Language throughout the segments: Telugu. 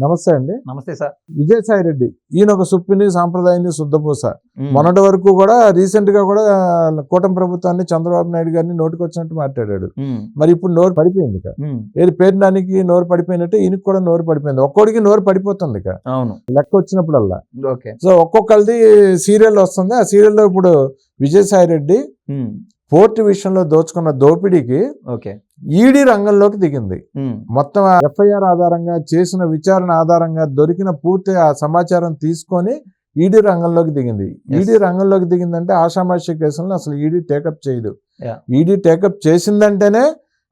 నమస్తే అండి. నమస్తే సార్. విజయసాయి రెడ్డి ఈయన ఒక సుప్పిని సాంప్రదాయాన్ని శుద్ధపూస. మొన్నటి వరకు కూడా రీసెంట్గా కూడా కూటమి ప్రభుత్వాన్ని చంద్రబాబు నాయుడు గారిని నోటికి వచ్చినట్టు మాట్లాడాడు మరి ఇప్పుడు నోరు పడిపోయింది ఇక. ఏది పేరుడానికి నోరు పడిపోయినట్టు ఈయనకి కూడా నోరు పడిపోయింది. ఒక్కోడికి నోరు పడిపోతుంది ఇక. అవును. లెక్క వచ్చినప్పుడల్లా. ఓకే. సో ఒక్కొక్కరిది సీరియల్ వస్తుంది. ఆ సీరియల్లో ఇప్పుడు విజయసాయి రెడ్డి పోర్టు విషయంలో దోచుకున్న దోపిడీకి ఓకే. ఈడీ రంగంలోకి దిగింది. మొత్తం ఎఫ్ఐఆర్ ఆధారంగా చేసిన విచారణ ఆధారంగా దొరికిన పూర్తి ఆ సమాచారం తీసుకొని ఈడీ రంగంలోకి దిగింది. ఈడీ రంగంలోకి దిగిందంటే ఆషామాషి కేసులను అసలు ఈడీ టేకప్ చేయదు. ఈడీ టేకప్ చేసిందంటేనే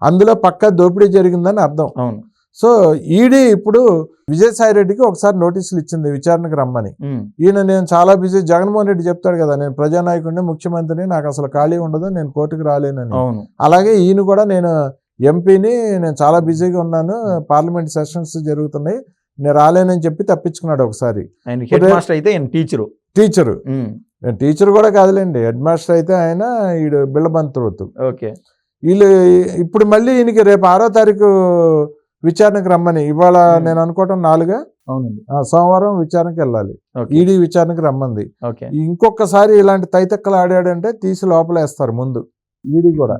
అందులో పక్క దోపిడీ జరిగిందని అర్థం. అవును. సో ఈడీ ఇప్పుడు విజయసాయి రెడ్డికి ఒకసారి నోటీసులు ఇచ్చింది విచారణకు రమ్మని. ఈయన నేను చాలా బిజీ. జగన్మోహన్ రెడ్డి చెప్తాడు కదా నేను ప్రజానాయకుడిని ముఖ్యమంత్రిని నాకు అసలు ఖాళీ ఉండదు నేను కోర్టుకు రాలేనని. అవును. అలాగే ఈయన కూడా నేను ఎంపీని నేను చాలా బిజీగా ఉన్నాను పార్లమెంట్ సెషన్స్ జరుగుతున్నాయి నేను రాలేనని చెప్పి తప్పించుకున్నాడు ఒకసారి. అయితే టీచరు. టీచరు. టీచర్ కూడా కాదులేండి హెడ్ మాస్టర్ అయితే ఆయన ఈడు బిళ్ళబంతురుతు ఓకే. వీళ్ళు ఇప్పుడు మళ్ళీ ఈయనకి రేపు ఆరో తారీఖు విచారణకు రమ్మని. ఇవాళ Hmm. నేను అనుకోవటం నాలుగా? అవునండి. సోమవారం విచారణకు వెళ్ళాలి. ఈడీ విచారణకు రమ్మంది. ఇంకొకసారి ఇలాంటి తైతక్కలు ఆడాడంటే తీసి లోపలేస్తారు ముందు. ఈడీ కూడా.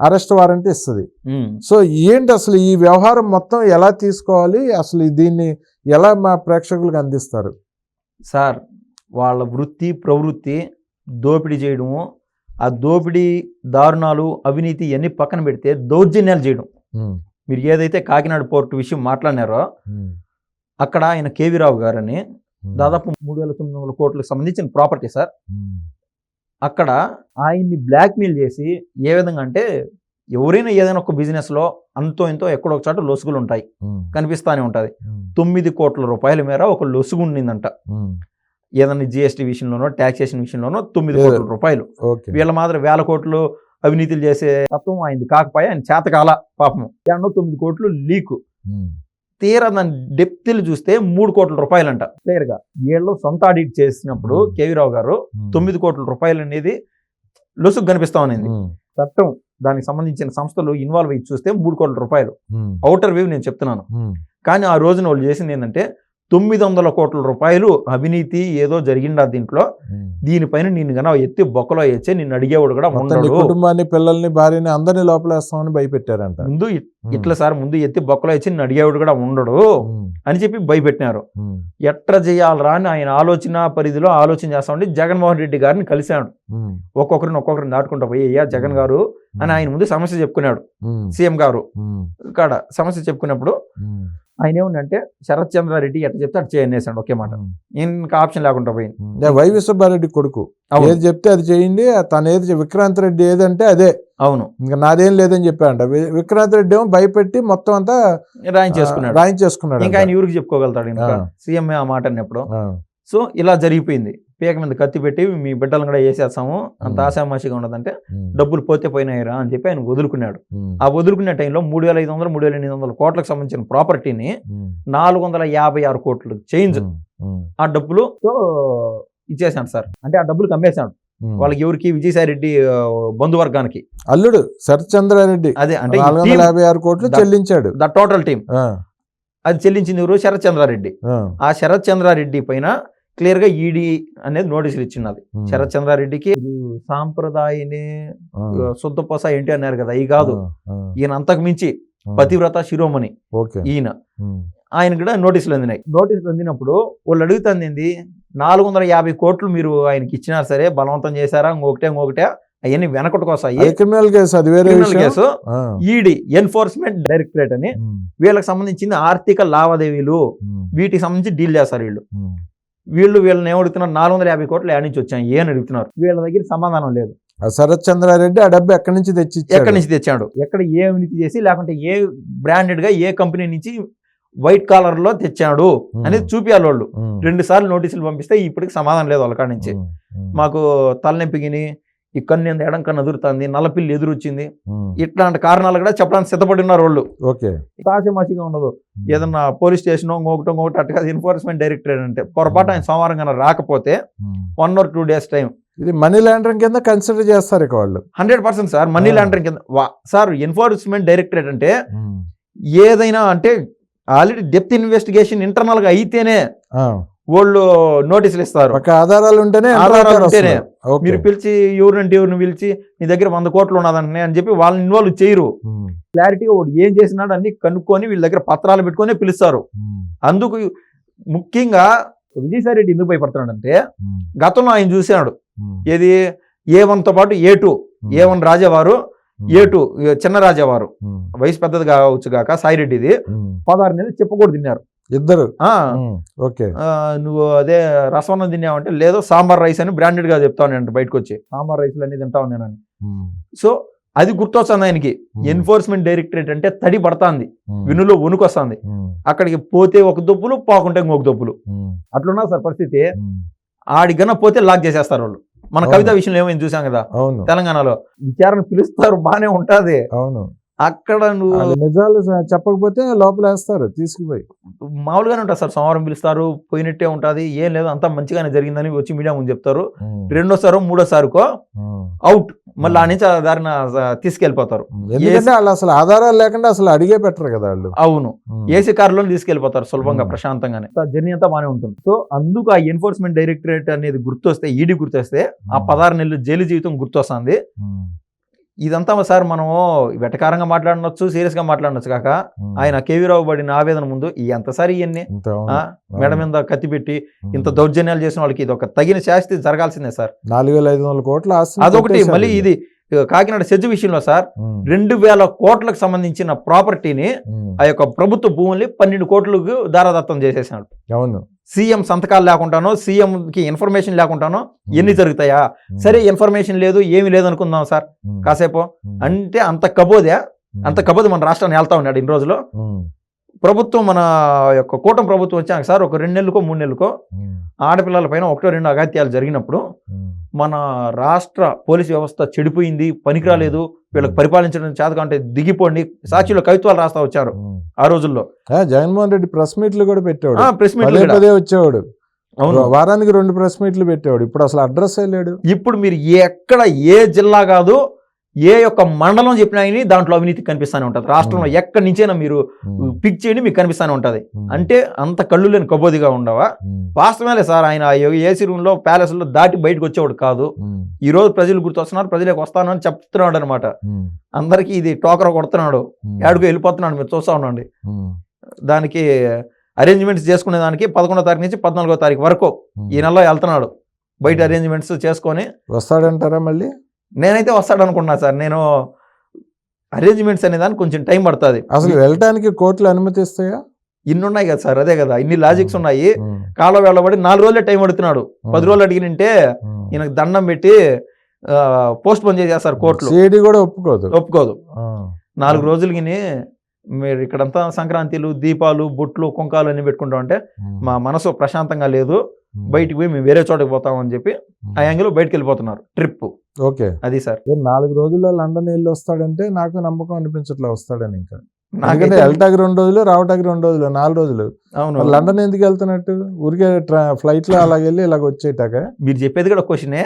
అరెస్ట్ వారెంట్ ఇస్తుంది. ఉమ్, సో ఏంటి అసలు ఈ వ్యవహారం మొత్తం ఎలా తీసుకోవాలి? అసలు దీన్ని ఎలా మా ప్రేక్షకులకు అందిస్తారు? సార్ వాళ్ళ వృత్తి ప్రవృత్తి దోపిడీ చేయడము ఆ దోపిడీ దారుణాలు అవినీతి ఇవన్నీ పక్కన పెడితే దౌర్జన్యాలు చేయడం. మీరు ఏదైతే కాకినాడ పోర్టు విషయం మాట్లాడినారో అక్కడ ఆయన కేవీ రావు గారని దాదాపు మూడు వేల తొమ్మిది వందల కోట్లకు సంబంధించిన ప్రాపర్టీ సార్. అక్కడ ఆయన్ని బ్లాక్మెయిల్ చేసి ఏ విధంగా అంటే ఎవరైనా ఏదైనా ఒక బిజినెస్లో అంతో ఇంతో ఎక్కడో ఒక చోట లొసుగులు ఉంటాయి. కనిపిస్తానే ఉంటుంది. తొమ్మిది కోట్ల రూపాయల మేర ఒక లొసుగు ఉండిందంట. ఏదైనా జిఎస్టీ విషయంలోనో ట్యాక్సేషన్ విషయంలోనో తొమ్మిది. కోట్ల రూపాయలు. వీళ్ళ మాత్రం వేల కోట్లు అవినీతులు చేసే తత్వం ఆయనది. కాకపోయా ఆయన చేతకాల పాపం ఎన్నో తొమ్మిది కోట్లు లీకు. తీరా దాని డెప్త్లు చూస్తే మూడు కోట్ల రూపాయలంట. క్లియర్గా వీళ్ళు సొంత ఆడిట్ చేసినప్పుడు. కేవీ రావు గారు తొమ్మిది కోట్ల రూపాయలు అనేది లొసుగు కనిపిస్తా ఉన్నది. చట్టం దానికి సంబంధించిన సంస్థలు ఇన్వాల్వ్ అయ్యి చూస్తే మూడు కోట్ల రూపాయలు. అవుటర్ వ్యూ నేను చెప్తున్నాను. కానీ ఆ రోజున వాళ్ళు చేసింది ఏంటంటే తొమ్మిది వందల కోట్ల రూపాయలు అవినీతి ఏదో జరిగిందా దీంట్లో? దీనిపైన నేను కన్నా ఎత్తి బొక్కలో వేస్తే నిన్ను అడిగేవాడు కూడా ఉండడు. కుటుంబాన్ని పిల్లల్ని భార్యని అందరినీ లోపలేస్తామని భయపెట్టారంట. ముందు ఇట్లా సార్ ముందు ఎత్తి బొక్కలో వేసి నిన్ను అడిగేవాడు కూడా ఉండడు అని చెప్పి భయపెట్టినారు. ఎట్లా చేయాలరా అని ఆయన ఆలోచన పరిధిలో ఆలోచన చేస్తా ఉండి జగన్మోహన్ రెడ్డి గారిని కలిశాడు. ఒక్కొక్కరిని ఒక్కొక్కరిని దాటుకుంటా పోయి అయ్యా జగన్ గారు అని ఆయన ముందు సమస్య చెప్పుకున్నాడు. సీఎం గారు కాడ సమస్య చెప్పుకున్నప్పుడు ఆయన ఏముందంటే శరత్ చంద్రారెడ్డి ఎట్లా చెప్తే అటు చేయనేసాడు ఒకే మాట. ఇంకా ఆప్షన్ లేకుండా పోయింది. వై విశ్వభారెడ్డి కొడుకు. ఏది చెప్తే అది చేయండి తను ఏది విక్రాంత్ రెడ్డి ఏదంటే అదే. అవును. ఇంకా నాదేం లేదని చెప్పాడంట. విక్రాంత్ రెడ్డి ఏమో భయపెట్టి మొత్తం అంతా రాయించేసుకున్నాడు చేసుకున్నాడు. రాయించేసుకున్నాడు ఇంకా ఆయన ఊరికి చెప్పుకోగలుగుతాడు ఇంకా. సీఎం ఆ మాట అన్నప్పుడు. సో ఇలా జరిగిపోయింది. పీక మీద కత్తి పెట్టి మీ బిడ్డలను కూడా వేసేస్తాము. అంత. ఆశామాషిగా ఉన్నదంటే డబ్బులు పోతే పోయినాయిరా అని చెప్పి ఆయన వదులుకున్నాడు. ఆ వదులుకునే టైంలో మూడు వేల ఐదు వందలు మూడు వేల ఎనిమిది వందల కోట్లకు సంబంధించిన ప్రాపర్టీని నాలుగు వందల యాభై ఆరు కోట్లు చేంజ్ ఆ డబ్బులుతో ఇచ్చేసాడు సార్. అంటే ఆ డబ్బులు కమ్మేశాడు. వాళ్ళకి ఎవరికి? విజయసాయి రెడ్డి ఆ, బంధువర్గానికి. అల్లుడు శరత్చంద్రారెడ్డి అదే అంటే యాభై ఆరు కోట్లు చెల్లించాడు. ద టోటల్ టీం అది చెల్లించింది ఎవరు? శరత్ చంద్రారెడ్డి ఆ, ఆ శరత్ చంద్రారెడ్డి పైన క్లియర్గా ఈడీ అనేది నోటీసులు ఇచ్చినది. ఉమ్, శరత్ చంద్రారెడ్డికి ఇది సాంప్రదాయని శుద్ధ పొస ఏంటి అన్నారు కదా ఈ కాదు. ఈయన అంతకు మించి పతివ్రత శిరోమణి ఈయన. ఆయన కూడా నోటీసులు అందినాయి. నోటీసులు అందినప్పుడు వాళ్ళు అడుగుతుంది ఏంది నాలుగు వందల యాభై కోట్లు మీరు ఆయనకి ఇచ్చినారు సరే బలవంతం చేశారా ఇంకొకటే ఇంకొకటే అవన్నీ వెనకటికొస్తాయి అది క్రిమినల్ కేసు అది వేరే కేసు ఈడీ ఎన్ఫోర్స్మెంట్ డైరెక్టరేట్ అని వీళ్ళకి సంబంధించిన ఆర్థిక లావాదేవీలు వీటికి సంబంధించి డీల్ చేస్తారు వీళ్ళు. వీళ్ళు వీళ్ళని ఏమడుగుతున్నారు నాలుగు వందల యాభై కోట్లు ఏడ నుంచి వచ్చాయి ఏ అని అడుగుతున్నారు? వీళ్ళ దగ్గర సమాధానం లేదు. శరత్ చంద్రారెడ్డి ఆ డబ్బు ఎక్కడి నుంచి తెచ్చి? ఎక్కడి నుంచి తెచ్చాడు? ఎక్కడ ఏ అవినీతి చేసి లేకుంటే ఏ బ్రాండెడ్గా ఏ కంపెనీ నుంచి వైట్ కాలర్లో తెచ్చాడు అనేది చూపియాలి వాళ్ళు రెండు సార్లు నోటీసులు పంపిస్తే ఇప్పటికి సమాధానం లేదు వాళ్ళ నుంచి. మాకు తలనొప్పిగిని ఈ కన్ను ఎడం కన్ను ఎదురుతుంది నల్లపిల్లి ఎదురొచ్చింది. ఇట్లాంటి కారణాలు కూడా చెప్పడానికి సిద్ధపడి ఉన్నారు వాళ్ళు. ఓకే. తాసిమాసిగా ఉండదు. ఏదన్నా పోలీస్ స్టేషన్ ఇంకొకటి ఇంకొకటి అట్టుగా ఎన్ఫోర్స్మెంట్ డైరెక్టరేట్ అంటే పొరపాటు ఆయన సోమవారం కన్నా రాకపోతే. One or two days time ఇది మనీ లాండరింగ్ కింద కన్సిడర్ చేస్తారు ఇక వాళ్ళు. Hundred percent sir money. Laundering కింద. సార్ ఎన్ఫోర్స్మెంట్ డైరెక్టరేట్ అంటే ఏదైనా అంటే ఆల్రెడీ డెప్త్ ఇన్వెస్టిగేషన్ ఇంటర్నల్గా అయితేనే వాళ్ళు నోటీసులు ఇస్తారు. పక్క ఆధారాలు ఉంటేనే ఆధారాలు ఉంటేనే. మీరు పిలిచి ఎవరినంటే ఎవరిని పిలిచి నీ దగ్గర వంద కోట్లు ఉన్నదంటే అని చెప్పి వాళ్ళని ఇన్వాల్వ్ చేయరు. క్లారిటీగా వాడు ఏం చేసినాడు అన్ని కనుక్కొని వీళ్ళ దగ్గర పత్రాలు పెట్టుకొని పిలుస్తారు. అందుకు ముఖ్యంగా విజయసాయి రెడ్డి ఎందుకు భయపడుతున్నాడంటే గతంలో ఆయన చూశాడు. ఉమ్, ఏది? ఏ వన్తో పాటు ఏ టూ. ఏ వన్ రాజావారు ఏ టూ చిన్న రాజావారు. వయసు పెద్దది కావచ్చు కాక సాయిరెడ్డిది. పదహారు నెలలు చెప్పకూడదు తిన్నారు. ఇద్దరు? ఓకే. నువ్వు అదే రసవన్నం తిన్నావంటే లేదో సాంబార్ రైస్ అని బ్రాండెడ్గా చెప్తాను నేను బయటకు వచ్చి సాంబార్ రైస్లు అన్ని తింటావు నేను. అని ఉమ్, సో అది గుర్తొస్తుంది ఆయనకి. ఎన్ఫోర్స్మెంట్ డైరెక్టరేట్ అంటే తడి పడుతుంది. వినులో వణుకొస్తుంది. అక్కడికి పోతే ఒక దొప్పులు పోకుంటే ఇంకొక దొప్పులు అట్లున్నా సార్ పరిస్థితి ఉమ్. ఆడి గన పోతే లాక్ చేసేస్తారు వాళ్ళు. మన. కవిత విషయంలో ఏమైంది చూసాం కదా తెలంగాణలో. విచారణ పిలుస్తారు బానే ఉంటది. అవును. అక్కడ నువ్వు నిజాలు చెప్పకపోతే లోపల వేస్తారు తీసుకుపోయి. మామూలుగానే ఉంటుంది సార్ సోమవారం పిలుస్తారు పోయినట్టే ఉంటుంది ఏం లేదు అంతా మంచిగానే జరిగిందని వచ్చి మీడియా ముందు చెప్తారు. రెండోసారో మూడోసారికో అవుట్. మళ్ళీ ఆ నుంచి దారిన తీసుకెళ్ళిపోతారు. ఎందుకంటే వాళ్ళు అసలు ఆధారాలు లేకుండా అసలు అడిగే పెట్టరు కదా వాళ్ళు. అవును. ఏసీ కారులో తీసుకెళ్ళిపోతారు సులభంగా. ప్రశాంతంగానే. జర్నీ అంతా బాగానే ఉంటుంది. సో అందుకు ఆ ఎన్ఫోర్స్మెంట్ డైరెక్టరేట్ అనేది గుర్తొస్తే ఈడీ గుర్తొస్తే ఆ. పదహారు నెలలు జైలు జీవితం గుర్తొస్తుంది. ఇదంతా సార్ మనము వెటకారంగా మాట్లాడనొచ్చు సీరియస్గా మాట్లాడనొచ్చు కాక. ఆయన కేవీ రావు పడిన ఆవేదన ముందు ఎంతసారి ఇవన్నీ మెడ మీద కత్తి పెట్టి. ఇంత దౌర్జన్యాలు చేసిన వాళ్ళకి ఇది ఒక తగిన శాస్తి జరగాల్సిందే సార్. నాలుగు వేల ఐదు వందల కోట్ల అదొకటి. మళ్ళీ ఇది కాకినాడ సెజ్ విషయంలో సార్ రెండు వేల కోట్లకు సంబంధించిన ప్రాపర్టీని ఆ యొక్క ప్రభుత్వ భూముల్ని పన్నెండు కోట్లకు దారాదత్తం చేసేసాడు అవును. సీఎం సంతకాలు లేకుండానో సీఎం కి ఇన్ఫర్మేషన్ లేకుండానో ఎన్ని జరుగుతాయా? సరే ఇన్ఫర్మేషన్ లేదు ఏమీ లేదు అనుకుందాం సార్. కాసేపు. అంటే అంత కబోదే అంత కబోది మన రాష్ట్రాన్ని వెళ్తా ఉన్నాడు ఇన్ని రోజులు. ప్రభుత్వం మన యొక్క కూటమి ప్రభుత్వం వచ్చాక సార్ ఒక రెండు నెలలకో మూడు నెలలకో ఆడపిల్లల పైన ఒకటో రెండు అగాత్యాలు జరిగినప్పుడు మన రాష్ట్ర పోలీస్ వ్యవస్థ చెడిపోయింది పనికిరాలేదు వీళ్ళకి పరిపాలించడం చేతకంటే దిగిపోండి సాక్షిలో కవిత్వాలు రాస్తా వచ్చారు. ఆ రోజుల్లో. జగన్మోహన్ రెడ్డి ప్రెస్ మీట్లు కూడా పెట్టాడు ప్రెస్ పదే మీట్ పదే వచ్చేవాడు. అవును. వారానికి రెండు ప్రెస్ మీట్లు పెట్టేవాడు. ఇప్పుడు అసలు అడ్రస్ లేడు. ఇప్పుడు మీరు ఎక్కడ ఏ జిల్లా కాదు ఏ యొక్క మండలం చెప్పినా కానీ దాంట్లో అవినీతి కనిపిస్తూనే ఉంటుంది. రాష్ట్రంలో ఎక్కడి నుంచైనా మీరు పిక్ చేయండి మీకు కనిపిస్తూనే ఉంటుంది. అంటే అంత కళ్ళు లేని కబోదిగా ఉండవా? ఉమ్, వాస్తవమేలే సార్ ఆయన ఏసీ రూమ్లో ప్యాలెస్లో దాటి బయటకు వచ్చేవాడు కాదు. ఈ రోజు ప్రజలు గుర్తొస్తున్నారు ప్రజలకు వస్తాను అని చెప్తున్నాడు అనమాట అందరికీ ఇది టోకర కొడుతున్నాడు. ఏడుకు వెళ్ళిపోతున్నాడు మీరు చూస్తా ఉండండి. దానికి అరేంజ్మెంట్స్ చేసుకునే దానికి పదకొండో తారీఖు నుంచి పద్నాలుగో తారీఖు వరకు. ఈ నెలలో వెళ్తున్నాడు. బయట అరేంజ్మెంట్స్ చేసుకొని వస్తాడంటారా మళ్ళీ? నేనైతే వస్తాడు అనుకున్నా సార్. నేను అరేంజ్మెంట్స్ అనే దానికి కొంచెం టైం పడుతుంది. అసలు వెళ్ళటానికి కోర్టులు అనుమతిస్తాయా? ఇన్ని ఉన్నాయి కదా సార్ అదే కదా. ఇన్ని లాజిక్స్ ఉన్నాయి. కాలో వెళ్ళబడి నాలుగు రోజులే టైం పడుతున్నాడు. పది రోజులు అడిగినంటే. ఈయనకు దండం పెట్టి పోస్ట్ పోన్ చేసేస్తారు కోర్టులు. సిఐడి కూడా ఒప్పుకోదు. ఒప్పుకోదు. నాలుగు రోజులకి మీరు ఇక్కడంతా సంక్రాంతిలు దీపాలు బొట్లు కుంకాలు అన్ని పెట్టుకుంటాం అంటే మా మనసు ప్రశాంతంగా లేదు. బయటికి పోయి మేము వేరే చోటకి పోతామని చెప్పి. ఆ. యాంగిల్ బయటకు వెళ్ళిపోతున్నారు. Trip okay. అది సార్. నాలుగు రోజుల్లో లండన్ వెళ్ళి వస్తాడంటే నాకు నమ్మకం అనిపించట్లే వస్తాడని ఇంకా. నాకైతే వెళ్ళటానికి రెండు రోజులు రావటానికి రెండు రోజులు నాలుగు రోజులు. అవును. లండన్ ఎందుకు వెళ్తున్నట్టు ఊరికే ఫ్లైట్లో అలాగ వెళ్ళి ఇలాగ వచ్చేటాక మీరు చెప్పేది కూడా క్వశ్చనే.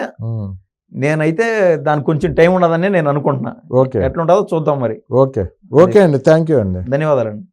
నేనైతే దానికి కొంచెం టైం ఉండదని నేను అనుకుంటున్నా. ఓకే. ఎట్లుంటుందో చూద్దాం మరి. ఓకే. ఓకే అండి. థ్యాంక్ యూ అండి. ధన్యవాదాలండి.